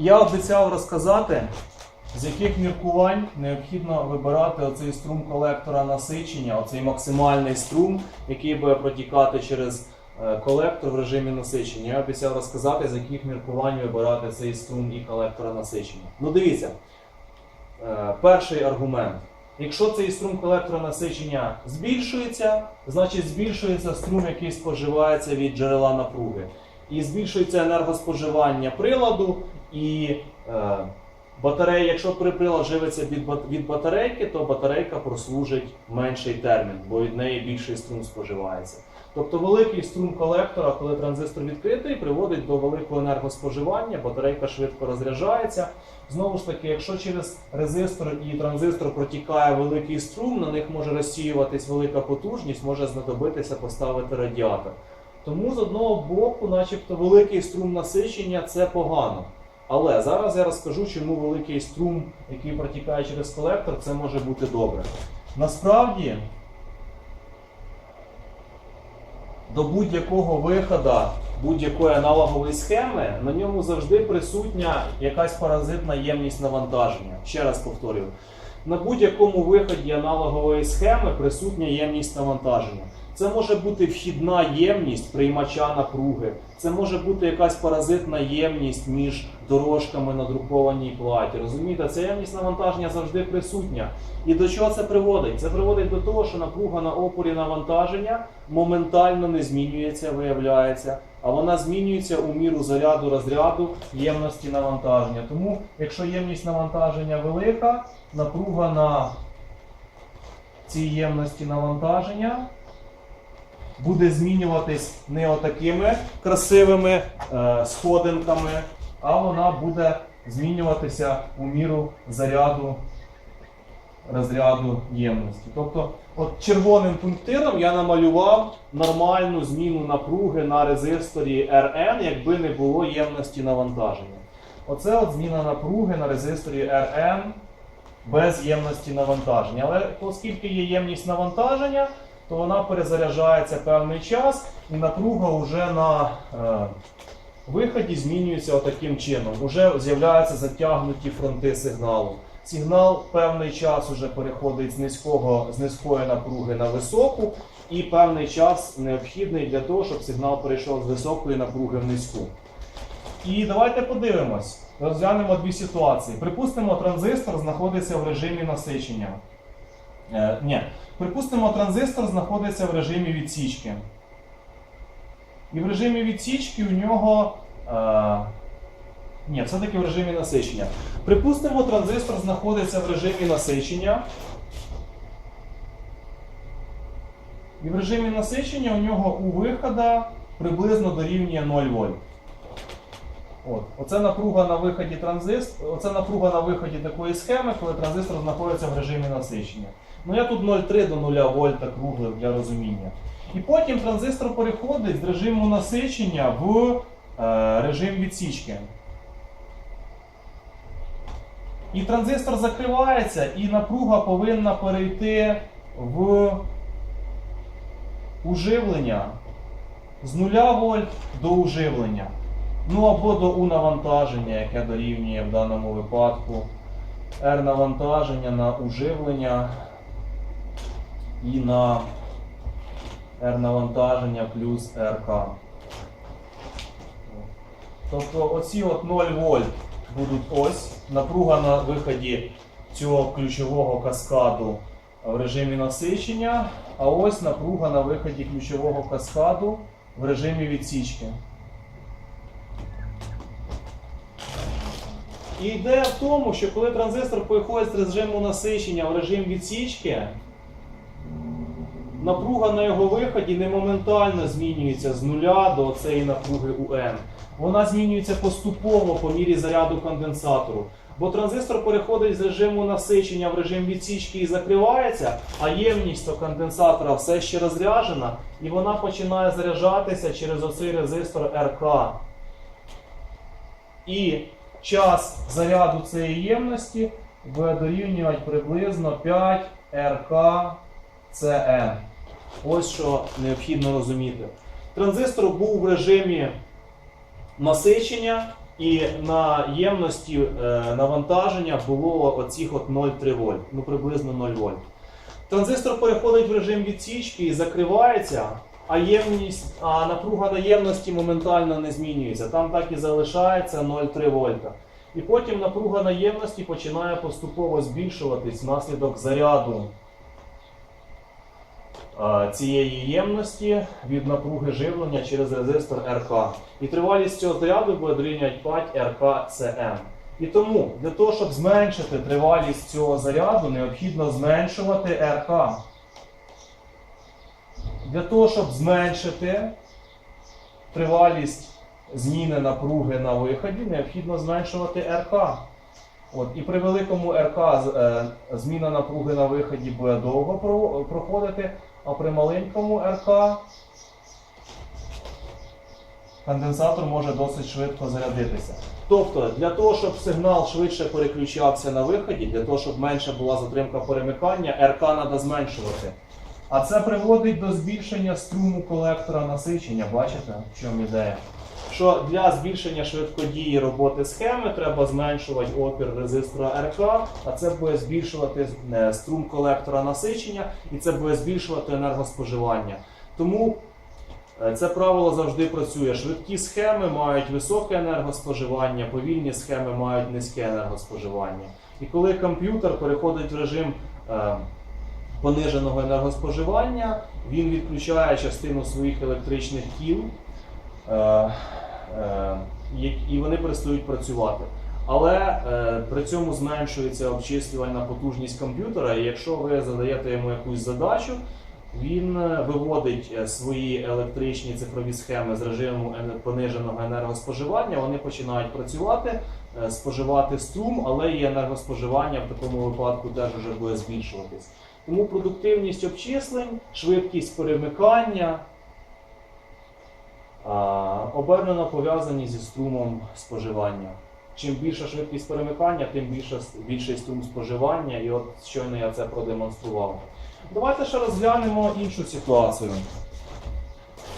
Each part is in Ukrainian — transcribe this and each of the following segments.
Я обіцяв розказати, з яких міркувань необхідно вибирати оцей струм колектора насичення, оцей максимальний струм, який буде протікати через е, колектор в режимі насичення. Я обіцяв розказати, з яких міркувань вибирати цей струм і колектора насичення. Ну дивіться, е, перший аргумент. Якщо цей струм колектора насичення збільшується, значить збільшується струм, який споживається від джерела напруги. І збільшується енергоспоживання приладу, і е, батарея, якщо при- прилад живиться від, від батарейки, то батарейка прослужить менший термін, бо від неї більший струм споживається. Тобто великий струм колектора, коли транзистор відкритий, приводить до великого енергоспоживання, батарейка швидко розряджається. Знову ж таки, якщо через резистор і транзистор протікає великий струм, на них може розсіюватись велика потужність, може знадобитися поставити радіатор. Тому з одного боку, начебто, великий струм насичення це погано. Але зараз я розкажу, чому великий струм, який протікає через колектор, це може бути добре. Насправді, до будь-якого виходу будь-якої аналогової схеми на ньому завжди присутня якась паразитна ємність навантаження. Ще раз повторюю. На будь-якому виході аналогової схеми присутня ємність навантаження. Це може бути вхідна ємність приймача напруги, це може бути якась паразитна ємність між дорожками на друкованій платі. Розумієте, ця ємність навантаження завжди присутня. І до чого це приводить? Це приводить до того, що напруга на опорі навантаження моментально не змінюється, виявляється, а вона змінюється у міру заряду розряду ємності навантаження. Тому, якщо ємність навантаження велика, напруга на цій ємності навантаження буде змінюватись не отакими красивими е, сходинками, а вона буде змінюватися у міру заряду розряду ємності. Тобто, от червоним пунктиром я намалював нормальну зміну напруги на резисторі RN, якби не було ємності навантаження. Оце от зміна напруги на резисторі RN без ємності навантаження. Але оскільки є ємність навантаження, то вона перезаряджається певний час, і напруга вже на е, виході змінюється отаким чином. Уже з'являються затягнуті фронти сигналу. Сигнал певний час уже переходить з низького з низької напруги на високу, і певний час необхідний для того, щоб сигнал перейшов з високої напруги в низьку. І давайте подивимось, розглянемо дві ситуації. Припустимо, транзистор знаходиться в режимі насичення. Е, ні, припустимо, транзистор знаходиться в режимі відсічки. І в режимі відсічки у нього. Е, ні, все-таки в режимі насичення. Припустимо, транзистор знаходиться в режимі насичення. І в режимі насичення у нього у вихода приблизно дорівнює 0 вольт. От. Оце напруга на виході транзист... Оце напруга на виході такої схеми, коли транзистор знаходиться в режимі насичення. Ну я тут 0,3 до 0 вольта круглив для розуміння. І потім транзистор переходить з режиму насичення в е, режим відсічки. І транзистор закривається, і напруга повинна перейти в уживлення з 0 вольт до уживлення. Ну або до У навантаження, яке дорівнює в даному випадку R навантаження на уживлення і на R навантаження плюс РК. Тобто оці от 0 вольт будуть ось. Напруга на виході цього ключового каскаду в режимі насичення, а ось напруга на виході ключового каскаду в режимі відсічки. І ідея в тому, що коли транзистор переходить з режиму насичення в режим відсічки, напруга на його виході не моментально змінюється з нуля до цієї напруги УН. Вона змінюється поступово по мірі заряду конденсатору. Бо транзистор переходить з режиму насичення в режим відсічки і закривається, а ємність конденсатора все ще розряджена, і вона починає заряджатися через оцей резистор РК. І час заряду цієї ємності буде дорівнювати приблизно 5 РК CN. Ось що необхідно розуміти. Транзистор був в режимі насичення, І на ємності е, навантаження було оцих от 0,3 вольт, ну приблизно 0 вольт. Транзистор переходить в режим відсічки і закривається, а, ємність, а напруга на ємності моментально не змінюється. Там так і залишається 0,3 вольта. І потім напруга на ємності починає поступово збільшуватись внаслідок заряду цієї ємності від напруги живлення через резистор РК. І тривалість цього заряду буде дорівнювати 5 РК-ЦМ. І тому для того, щоб зменшити тривалість цього заряду, необхідно зменшувати РК. Для того, щоб зменшити тривалість зміни напруги на виході, необхідно зменшувати РК. От, і при великому РК е, зміна напруги на виході буде довго проходити, а при маленькому РК конденсатор може досить швидко зарядитися. Тобто, для того, щоб сигнал швидше переключався на виході, для того, щоб менше була затримка перемикання, РК треба зменшувати. А це приводить до збільшення струму колектора насичення. Бачите, в чому ідея? Що для збільшення швидкодії роботи схеми треба зменшувати опір резистора РК, а це буде збільшувати е, струм колектора насичення і це буде збільшувати енергоспоживання. Тому Е, Це правило завжди працює. Швидкі схеми мають високе енергоспоживання, повільні схеми мають низьке енергоспоживання. І коли комп'ютер переходить в режим е, пониженого енергоспоживання, він відключає частину своїх електричних як- і вони перестають працювати. Але е, при цьому зменшується обчислювальна потужність комп'ютера, і якщо ви задаєте йому якусь задачу, він е, виводить е, свої електричні цифрові схеми з режиму пониженого енергоспоживання. Вони починають працювати, е, споживати струм, але і енергоспоживання в такому випадку теж вже буде збільшуватись. Тому продуктивність обчислень, швидкість перемикання обернено пов'язані зі струмом споживання. Чим більша швидкість перемикання, тим більше, більший струм споживання, і от щойно я це продемонстрував. Давайте ще розглянемо іншу ситуацію.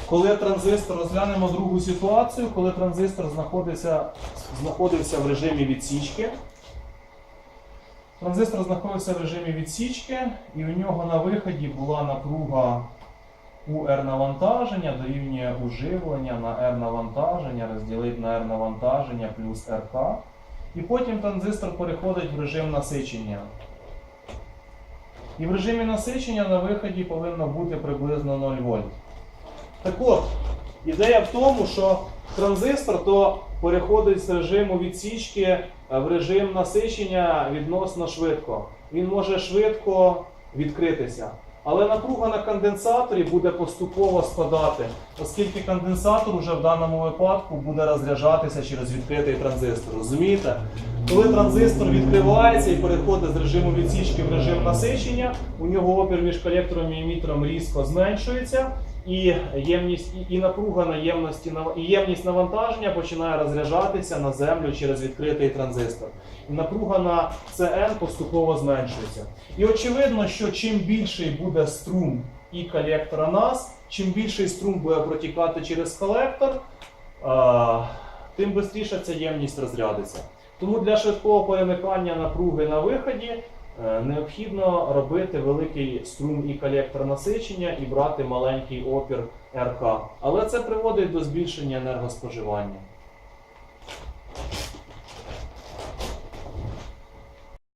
Коли транзистор розглянемо другу ситуацію, коли транзистор знаходився, знаходився в режимі відсічки. Транзистор знаходився в режимі відсічки, і у нього на виході була напруга UR навантаження дорівнює уживлення на R навантаження, розділити на R навантаження плюс RK. І потім транзистор переходить в режим насичення. І в режимі насичення на виході повинно бути приблизно 0 вольт. Так от, ідея в тому, що транзистор то переходить з режиму відсічки е, в режим насичення відносно швидко. Він може швидко відкритися. Але напруга на конденсаторі буде поступово спадати, оскільки конденсатор уже в даному випадку буде розряджатися через відкритий транзистор. Розумієте? Коли транзистор відкривається і переходить з режиму відсічки в режим насичення, у нього опір між колектором і емітером різко зменшується, і ємність і, і напруга на ємності і ємність навантаження починає розряджатися на землю через відкритий транзистор. І напруга на CN поступово зменшується. І очевидно, що чим більший буде струм і колектора нас, чим більший струм буде протікати через колектор, а, тим швидше ця ємність розрядиться. Тому для швидкого перемикання напруги на виході необхідно робити великий струм і колектор насичення і брати маленький опір РК. Але це приводить до збільшення енергоспоживання.